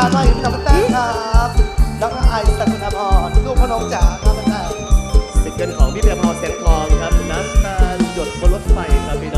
ามาเห็นกับแต้ครับแล้วก็ไอสักุณพรลูกพนงจ๋าครับแต้สิงเกินของพี่เพียพรแสงทองครับน้ำตาหยดบนรถไฟครับพี่น้อง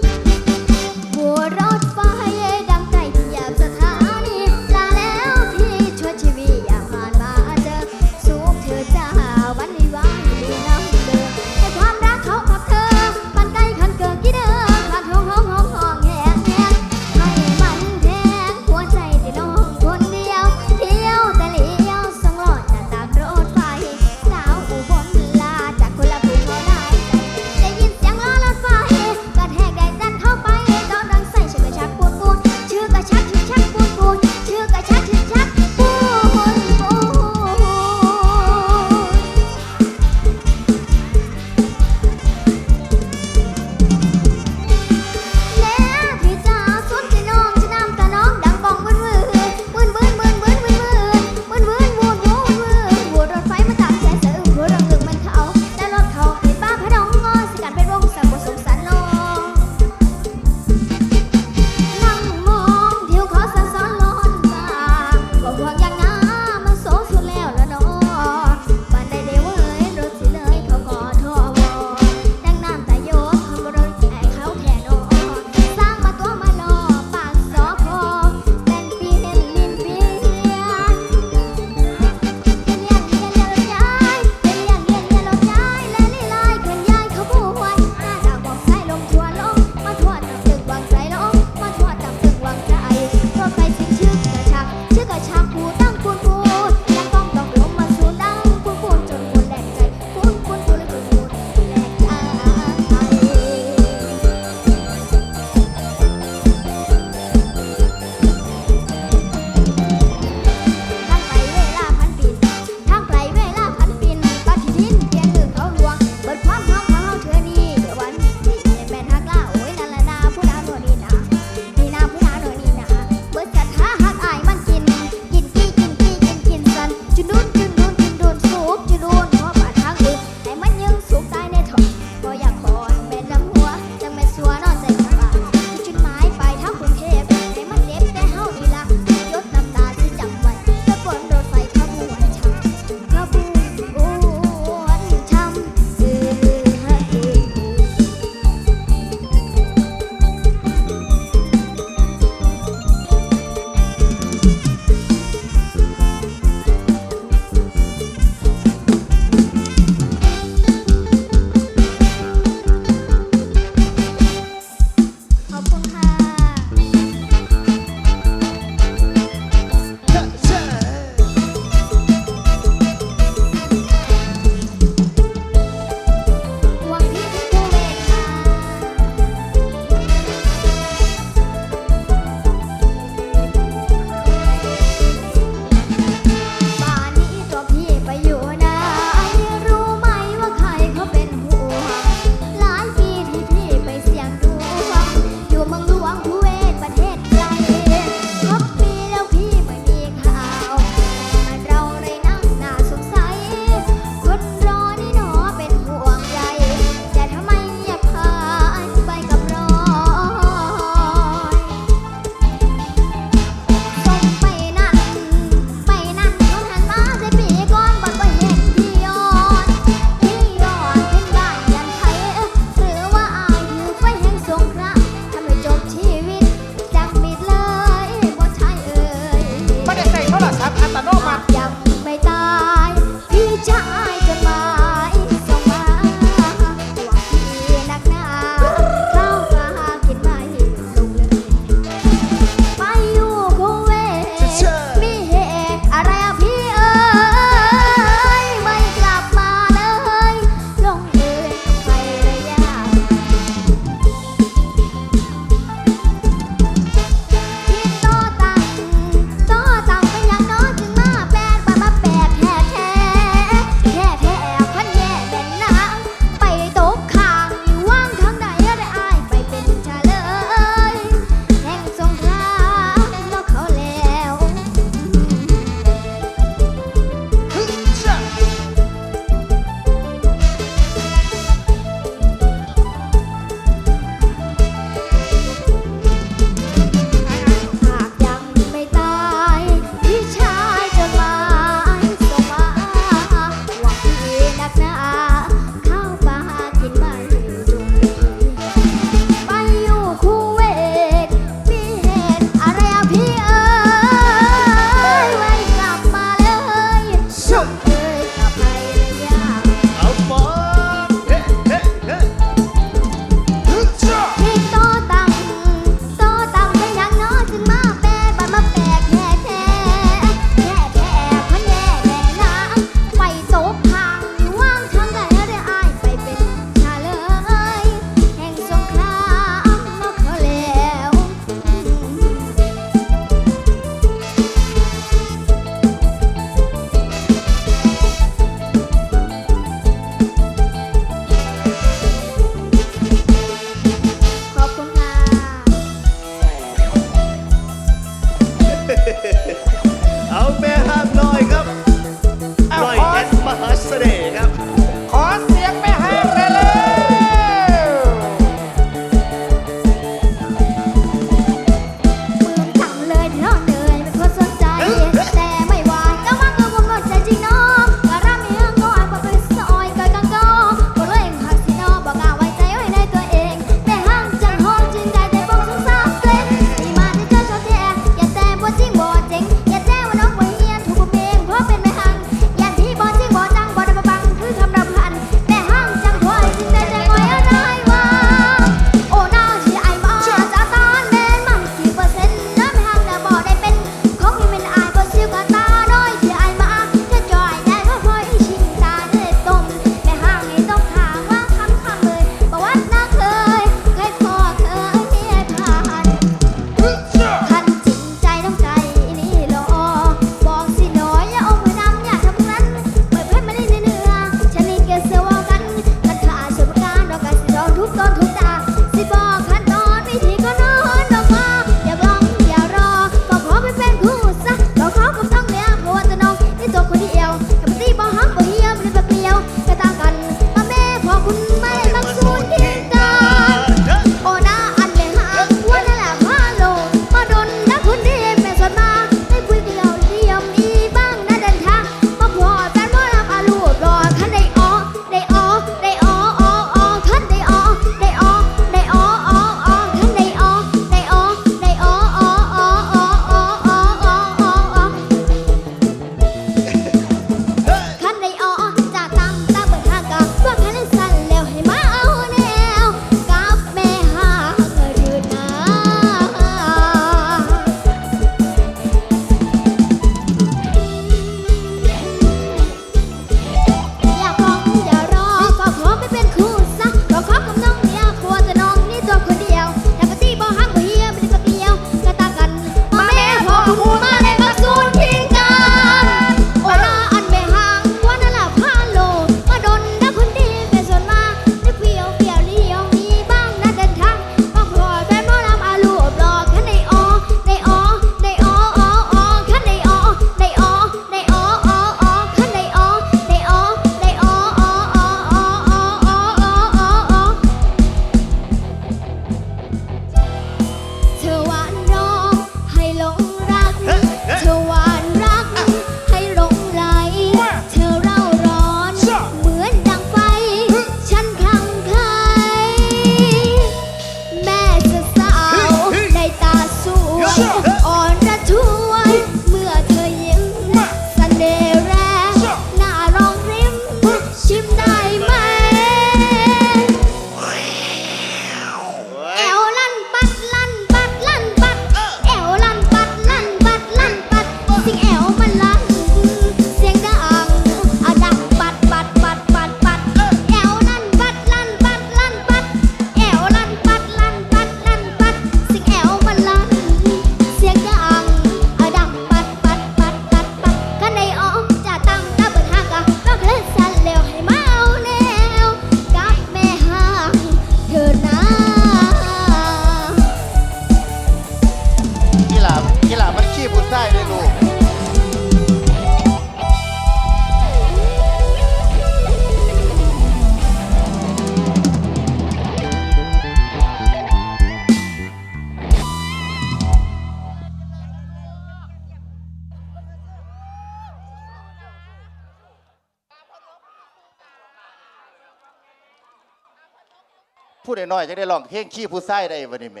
ูดน้อยจะได้ลองเพลงขี้ผู้ไส้ได้บ่นี่แหม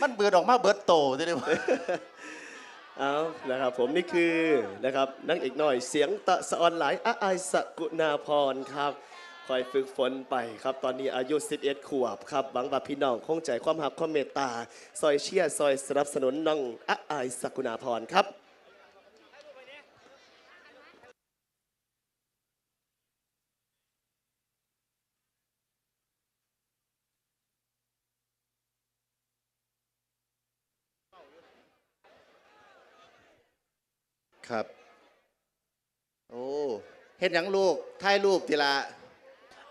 มันเบิดออกมาเบิดโตได้ไหมเอานะครับผมนี่คือนะครับนักเอกน้อยเสียงตะสอนหลายอายสกุณาพรครับคอยฝึกฝนไปครับ ตอนนี้อายุ 11 ขวบครับหวังว่าพี่น้องคงใจความหักความเมตตาซอยเชียร์ซอยสนับสนุนน้องอายสกุณาพรครับ ดหยังลูกถ่ายรูปทีละ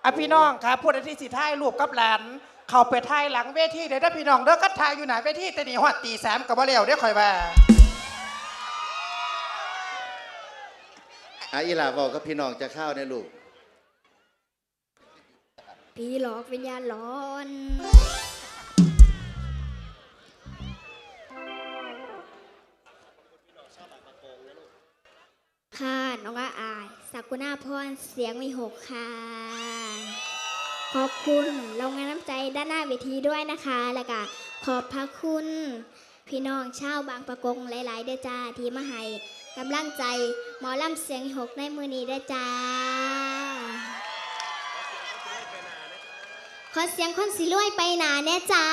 อะพี่น้องครับผู้ใดที่สิท้ายรูปกับหลาน เขาเปิดท้ายหลังเวทีเดี๋ยวถ้าพี่น้องเด้อก็ทายอยู่ไหนเวทีแต่นี่ฮอดตีสามกับว่าเร็วได้อคอยว่าอะอีหลาบอกกับพี่น้องจะเข้าในยลูกพี่หลอกวิญญาณร้อน ค่ะน้องอาอาย สักกุณาพรเสียงมีหกค่ะ ขอบคุณโรงงานน้ำใจด้านหน้าเวทีด้วยนะคะ แล้วก็ขอบพระคุณ พี่น้องชาวบางประกงหลาย ๆ เด้อจ้าที่มาให้กำลังใจหมอลำเสียงหกในมือนี้เด้อจ้า ขอเสียงคนสิรวยไปหนาแน่จ้า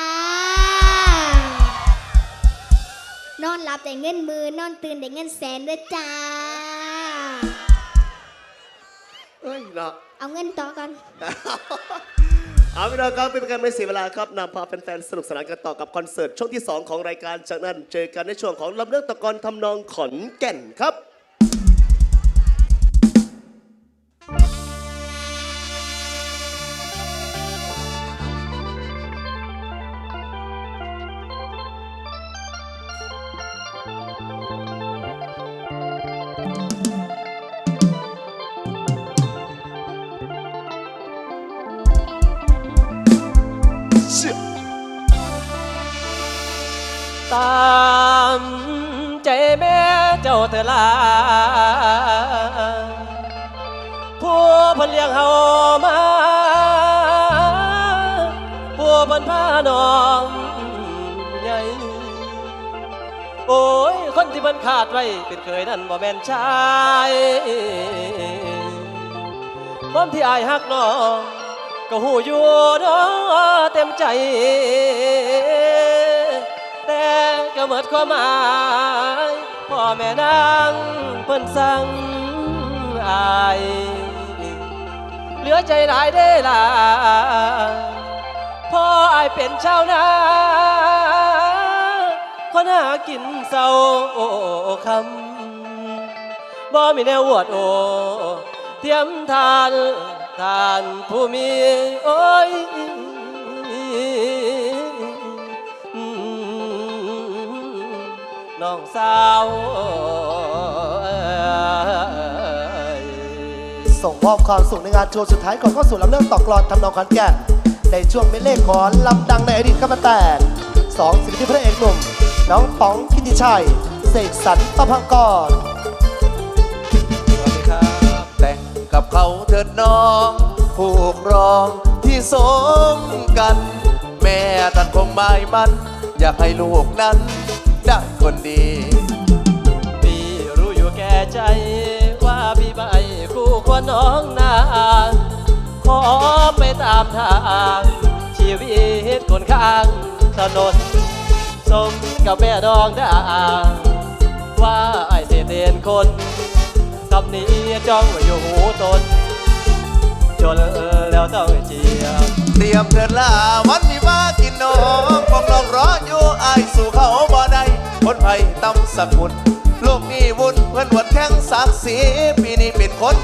นอนหลับได้เงินมือนอนตื่นได้เงินแสนเด้อจ้า เอ้ยเนาะ เอาเงินต่อกันเอาพี่น้องครับเป็นการไม่เสียเวลาครับนำพาแฟนๆสนุกสนานกันต่อกับคอนเสิร์ตช่วงที่ 2 ของรายการจากนั้นเจอกันในช่วงของลำเลือกตะกอนทำนองขอนแก่นครับาเถอลาผู้เพันเลี้ยงเฮามา ผู้เพันพาน้องใหญ่โอ้ย คนที่เพิ่นขาดไว้เป็นเคยนั่นบ่แม่นชายคนที่อายฮักน้องก็หูอยู่เนาะเต็มใจ แต่ก็หมดความหมาย พ่อแม่นางเพิ่นสั่งอายเหลือใจหลายได้ล่ะพ่ออายเป็นชาวนาคนหากินเศร้าโอคำบ่มีแนวอวดโอเทียมทานทานผู้มีโอ้ย น้องสาวส่งมอบความสุขในงานโชว์สุดท้ายก่อนเข้าสู่ลำเรื่องต่อกลอนทำนองขอนแก่นในช่วงเป็นเลขขอนลำดังในอดีตก็มาแต่สองศิลปินพระเอกหนุ่ม น้องป๋องกิติชัย เสกสรรประพังกรสวัสดีครับแต่งกับเขาเถิดน้องผูกรองที่สมกัน แม่ตันคงไม่มัน อยากให้ลูกนั้น ได้คนดี พี่รู้อยู่แก่ใจ ว่าพี่ใบคู่ควรน้องนานขอไปตามทาง ชีวิตคนข้างถนนสมกับแม่ดองดาว่าไอ้เสียเตียนคนคำนี้จ้องไว้อยู่หูตน จนแล้วต้องเจียบ เตรียมเถิดล่าวันนี้มากินนมพวกน้องรออยู่อายสู่เขาบ่ได้คนไผ่ตำสกุลโลกนี้วุ่นเพื่อนหวดแข้งศักดิ์ศรีปีนี้เป็นคน